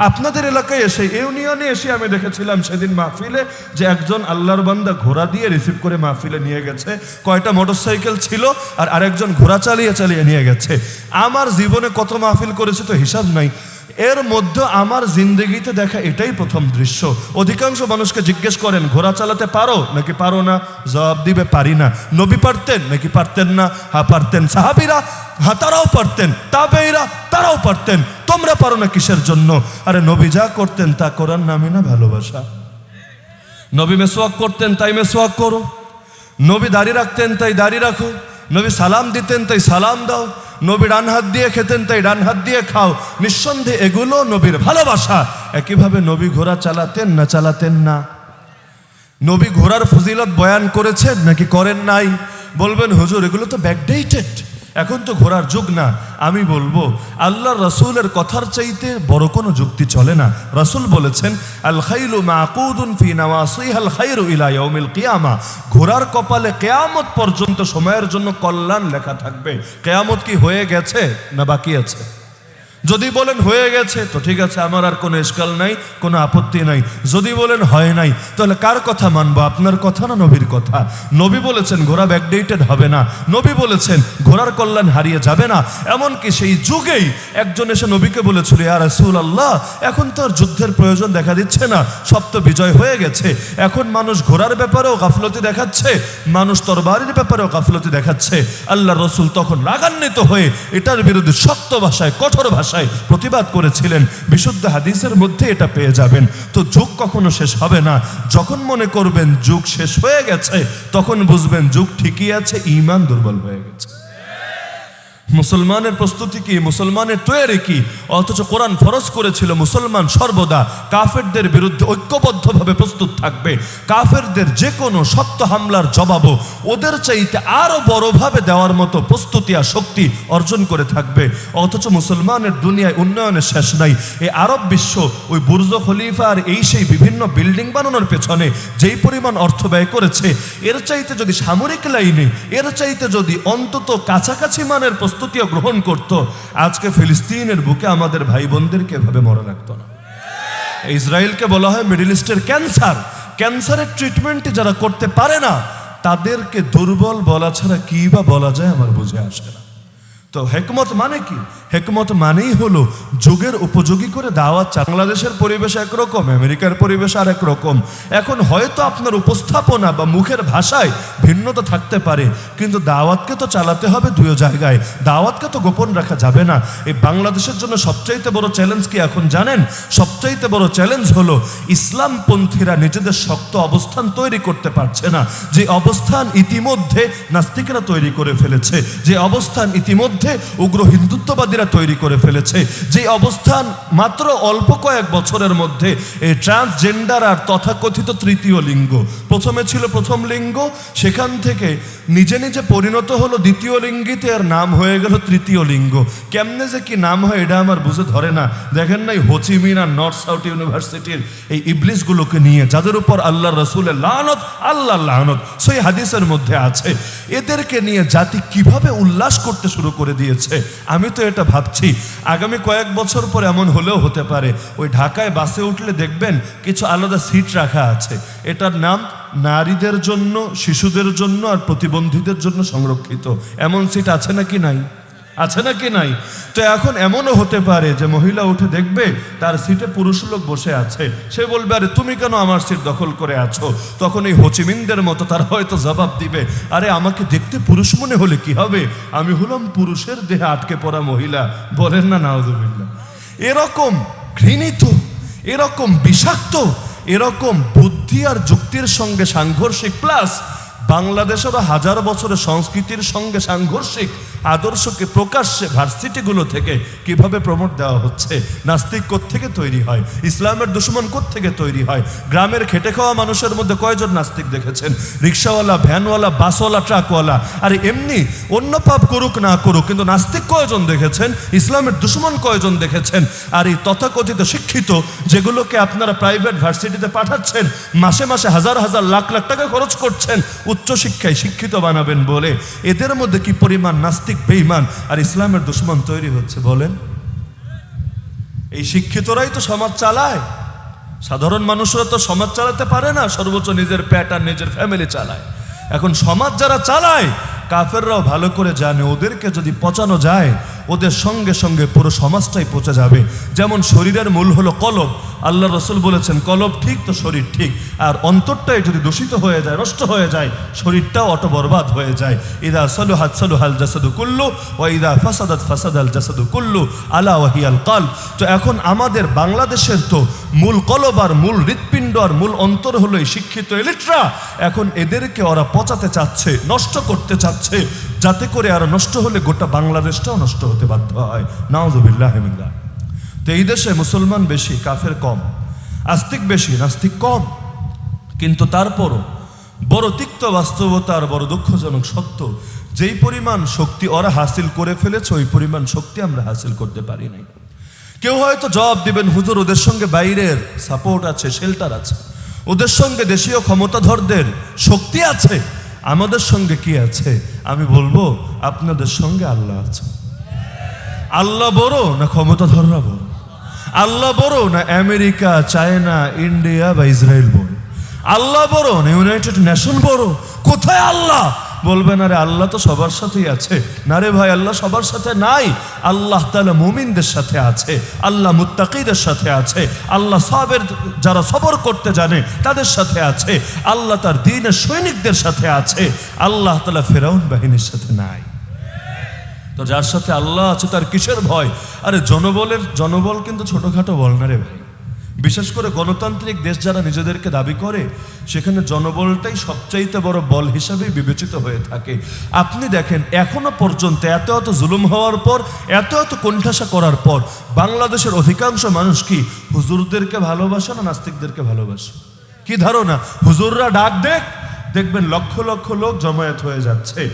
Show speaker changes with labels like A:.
A: আপনাদের এলাকায় এসে ইউনিয়নে এসে আমি দেখেছিলাম সেদিন মাহফিলে যে একজন আল্লাহর বান্দা ঘোড়া দিয়ে রিসিভ করে মাহফিলে নিয়ে গেছে। কয়টা মোটরসাইকেল ছিল আর আরেকজন ঘোড়া চালিয়ে চালিয়ে নিয়ে গেছে। আমার জীবনে কত মাহফিল করেছে তো হিসাব নাই। এর মধ্যে আমার জিন্দগিতে দেখা এটাই প্রথম দৃশ্য। অধিকাংশ মানুষকে জিজ্ঞেস করেন, ঘোড়া চালাতে পারো? নাকি পারো না? জবাব দিবে, পারি না। নবী পারতেন? নাকি পারতেন না? হা পারতেন। সাহাবিরা হ্যাঁ তারাও পারতেন, তাবেইরা তারাও পারতেন। তোমরা পারো না কিসের জন্য? আরে নবী যা করতেন তা করার নামই না ভালোবাসা? নবী মেসোয়াক করতেন তাই মেসোয়াক করো। নবী দাড়ি রাখতেন তাই দাড়ি রাখো। নবী সালাম দিতেন তাই সালাম দাও। নবী ডান হাত দিয়ে খেতেন তাই ডান হাত দিয়ে খাও। নিঃসন্দেহে এগুলো নবীর ভালোবাসা। একইভাবে নবী ঘোড়া চালাতেন না চালাতেন না। নবী ঘোড়ার ফজিলত বয়ান করেছেন নাকি করেন নাই? বলবেন, হুজুর, এগুলো তো ব্যাকডেটেড এখন তো ঘোরার যুগ না। আমি বলব আল্লাহ রসুলের কথার চাইতে বড় কোনো যুক্তি চলে না। রসুল বলেছেন, আল খাইলু মাকুদুন ফি নাওয়াসিহাল খাইরু ইলা ইয়াউমিল কিয়ামা। ঘোড়ার কপালে কেয়ামত পর্যন্ত সময়ের জন্য কল্যাণ লেখা থাকবে। কেয়ামত কি হয়ে গেছে না বাকি আছে? যদি বলেন হয়ে গেছে, তো ঠিক আছে, আমার আর কোনো ইস্কাল নাই, কোনো আপত্তি নাই। যদি বলেন হয় নাই, তাহলে কার কথা মানবো? আপনার কথা না নবীর কথা? নবী বলেছেন, ঘোড়া ব্যাকডেটেড হবে না। নবী বলেছেন, ঘোড়ার কল্যাণ হারিয়ে যাবে না। এমনকি সেই যুগেই একজন এসে নবীকে বলেছিল, ইয়া রাসূল আল্লাহ এখন তো আর যুদ্ধের প্রয়োজন দেখা দিচ্ছে না। সব তো বিজয় হয়ে গেছে। এখন মানুষ ঘোড়ার ব্যাপারেও গাফলতি দেখাচ্ছে, মানুষ তরবারির ব্যাপারেও গাফলতি দেখাচ্ছে। আল্লাহ রসুল তখন রাগান্বিত হয়ে এটার বিরুদ্ধে শক্ত ভাষায়, কঠোর ভাষায় প্রতিবাদ করেছিলেন, বিশুদ্ধ হাদিসের মধ্যে এটা পেয়ে যাবেন। তো যুগ কখনো শেষ হবে না। যখন মনে করবেন যুগ শেষ হয়ে গেছে, তখন বুঝবেন যুগ ঠিকই আছে ইমান দুর্বল হয়ে গেছে। মুসলমানের প্রস্তুতি কি? মুসলমানের তৈরি কি? অথচ কোরআন ফরজ করেছিল মুসলমান সর্বদা কাফেরদের বিরুদ্ধে ঐক্যবদ্ধভাবে প্রস্তুত থাকবে। কাফেরদের যে কোনো শক্ত হামলার জবাবও ওদের চাইতে আরও বড়ভাবে দেওয়ার মতো প্রস্তুতি আর শক্তি অর্জন করে থাকবে। অথচ মুসলমানের দুনিয়ায় উন্নয়নের শেষ নাই। এই আরব বিশ্ব ওই বুর্জ খলিফা আর এই সেই বিভিন্ন বিল্ডিং বানানোর পেছনে যেই পরিমাণ অর্থ ব্যয় করেছে, এর চাইতে যদি সামরিক লাইনে, এর চাইতে যদি অন্তত কাছাকাছি মানের প্রস্তুতিও গ্রহণ করত। আজকে ফিলিস্তিনের বুকে আমাদের ভাই বোনদেরকে এভাবে মরা লাগতো না? ইসরায়েলকে বলা হয় মিডিল ইস্টের ক্যান্সার। ক্যান্সারের ট্রিটমেন্ট যারা করতে পারে না, তাদেরকে দুর্বল বলা ছাড়া কি বা বলা যায় আমার বুঝে আসে না। তো হেকমত মানে কি? হেকমত মানেই হলো যুগের উপযোগী করে দাওয়াত বাংলাদেশের পরিবেশ একরকম, আমেরিকার পরিবেশ আর একরকম। এখন হয়তো আপনার উপস্থাপনা বা মুখের ভাষায় ভিন্নতা থাকতে পারে, কিন্তু দাওয়াতকে তো চালাতে হবে দুই জায়গায়। দাওয়াতকে তো গোপন রাখা যাবে না। এই বাংলাদেশের জন্য সবচাইতে বড় চ্যালেঞ্জ কি এখন জানেন? সবচাইতে বড় চ্যালেঞ্জ হলো ইসলামপন্থীরা নিজেদের শক্ত অবস্থান তৈরি করতে পারছে না। যে অবস্থান ইতিমধ্যে নাস্তিকরা তৈরি করে ফেলেছে, যে অবস্থান ইতিমধ্যে উগ্র হিন্দুত্ববাদীরা তৈরি করে ফেলেছে। যে অবস্থান মাত্র অল্প কয়েক বছরের মধ্যে এই ট্রান্সজেন্ডার আর তথাকথিত তৃতীয় লিঙ্গ। প্রথমে ছিল প্রথম লিঙ্গ, সেখান থেকে নিজে নিজে পরিণত হলো দ্বিতীয় লিঙ্গিতে আর নাম হয়ে গেল তৃতীয় লিঙ্গ। কেমনে যে কি নাম হয় এটা আমার বুঝে ধরে না। দেখেন নাই হোচিমিন আর নর্থ সাউথ ইউনিভার্সিটির এই ইবলিসগুলোকে নিয়ে, যাদের উপর আল্লাহ রসুলের লানত আল্লাহ লানত, সেই হাদিসের মধ্যে আছে। এদেরকে নিয়ে জাতি কীভাবে উল্লাস করতে শুরু করে দিয়েছে। আমি তো এটা ভাবছি। আগামী কয়েক বছর পর এমন হলেও হতে পারে। ওই ঢাকায় বাসে উঠলে দেখবেন কিছু আলাদা সিট রাখা আছে। এটার নাম নারীদের জন্য, শিশুদের জন্য আর প্রতিবন্ধীদের জন্য সংরক্ষিত। এমন সিট আছে নাকি নাই? আছে নাকি নাই? তো এখন এমনও হতে পারে যে মহিলা উঠে দেখবে তার সিটে পুরুষ লোক বসে আছে। সে বলবে, আরে, তুমি কেন আমার সিট দখল করে আছো? তখন এই হোচিমিনদের মতো তার হয়তো জবাব দিবে, আরে, আমাকে দেখতে পুরুষ মনে হলে কি হবে? আমি হলাম পুরুষের দেহে আটকে পড়া মহিলা। বলেন না, নাউজুবিল্লাহ। এরকম ঘৃণিত, এরকম বিষাক্ত, এরকম বুদ্ধি আর যুক্তির সঙ্গে সাংঘর্ষিক, প্লাস বাংলাদেশেরও হাজার বছরের সংস্কৃতির সঙ্গে সাংঘর্ষিক আদর্শকে প্রকাশ্যে ভার্সিটিগুলো থেকে কীভাবে প্রমোট দেওয়া হচ্ছে, নাস্তিক থেকে তৈরি হয়, ইসলামের দুশ্মন থেকে তৈরি হয়, গ্রামের খেটে খাওয়া মানুষের মধ্যে কয়জন নাস্তিক দেখেছেন, রিক্সাওয়ালা, ভ্যানওয়ালা, বাসওয়ালা, ট্রাকওয়ালা, আর এমনি অন্য পাপ করুক না করুক, কিন্তু নাস্তিক কয়জন দেখেছেন, ইসলামের দুশ্মন কয়জন দেখেছেন, আর এই তথাকথিত শিক্ষিত যেগুলোকে আপনারা প্রাইভেট ভার্সিটিতে পাঠাচ্ছেন, মাসে মাসে হাজার হাজার লাখ লাখ টাকা খরচ করছেন, উচ্চশিক্ষায় শিক্ষিত বানাবেন বলে, এদের মধ্যে কি পরিমাণ নাস্তিক বেইমান আর ইসলামের দুশ্মন তৈরি হচ্ছে, বলেন। এই শিক্ষিতরাই তো সমাজ চালায়। সাধারণ মানুষরা তো সমাজ চালাতে পারে না, সর্বোচ্চ নিজের পেট আর নিজের ফ্যামিলি চালায়। এখন সমাজ যারা চালায়, কাফেররাও ভালো করে জানে, ওদেরকে যদি পচানো যায়, ওদের সঙ্গে সঙ্গে পুরো সমাজটাই পচে যাবে। যেমন শরীরের মূল হলো কলব আল্লাহ রসুল বলেছেন, কলব ঠিক তো শরীর ঠিক। আর অন্তরটাই যদি দূষিত হয়ে যায়, নষ্ট হয়ে যায়, শরীরটাও অটো বরবাদ হয়ে যায়। ইদা সলু হাত সলু হাল জাসাদু কুল্লু ও ইদা ফাসাদাত ফাসাদ আল জাসাদু কুল্লু আলা ওয়াহিয়াল কাল তো এখন আমাদের বাংলাদেশের তো মূল কলব আর মূল হৃৎপিণ্ড আর মূল অন্তর হলো এই শিক্ষিত এলিটরা। এখন এদেরকে ওরা পচাতে চাচ্ছে, নষ্ট করতে চাচ্ছে, যাতে করে আর নষ্ট হলে গোটা বাংলাদেশটাও নষ্ট হতে বাধ্য হয়। নাওজুবিল্লাহ মিল্লাহ তো এই দেশে মুসলমান বেশি, কাফের কম, আস্তিক বেশি, নাস্তিক কম। কিন্তু তারপরও বড় তিক্ত বাস্তবতার বড় দুঃখজনক সত্য, যেই পরিমাণ শক্তি ওরা হাসিল করে ফেলেছে, ওই পরিমাণ শক্তি আমরা হাসিল করতে পারি নাই। কেউ হয়তো জবাব দিবেন, হুজুর, ওদের সঙ্গে বাইরের সাপোর্ট আছে শেল্টার আছে। ওদের সঙ্গে দেশীয় ক্ষমতাধরদের শক্তি আছে। আমাদের সঙ্গে কি আছে? আমি বলব, আপনাদের সঙ্গে আল্লাহ আছে। আল্লাহ বড় না ক্ষমতাধররা বড়? আল্লাহ বড় না আমেরিকা, চায়না, ইন্ডিয়া বা ইসরায়েল বড়? আল্লাহ বড় না ইউনাইটেড নেশন বড়? কোথায় আল্লাহ? বলবেন আরে আল্লাহ তো সবার সাথেই আছে। না রে ভাই, আল্লাহ সবার সাথে নাই। আল্লাহ তালা মুমিনদের সাথে আছে, আল্লাহ মুত্তাকিদের সাথে আছে, আল্লাহ সবের যারা সবর করতে জানে তাদের সাথে আছে, আল্লাহ তার দিনের সৈনিকদের সাথে আছে, আল্লাহ তালা ফেরাউন বাহিনীর সাথে নাই। তো যার সাথে আল্লাহ আছে তার কিসের ভয়? আরে জনবলের, জনবল কিন্তু ছোটখাটো বল না রে ভাই। বিশেষ করে গণতান্ত্রিক দেশ যারা নিজেদেরকে দাবি করে, সেখানে জনবলটাই সবচাইতে বড় বল হিসাবে বিবেচিত হয়ে থাকে। আপনি দেখেন, এখনও পর্যন্ত এত এত জুলুম হওয়ার পর, এত এত কোণঠাসা করার পর, বাংলাদেশের অধিকাংশ মানুষ কি হুজুরদেরকে ভালোবাসে না নাস্তিকদেরকে ভালোবাসে? কি ধারণা? হুজুররা ডাক দেখ, দেখবেন লক্ষ লক্ষ লোক জমায়েত হয়ে যাচ্ছে।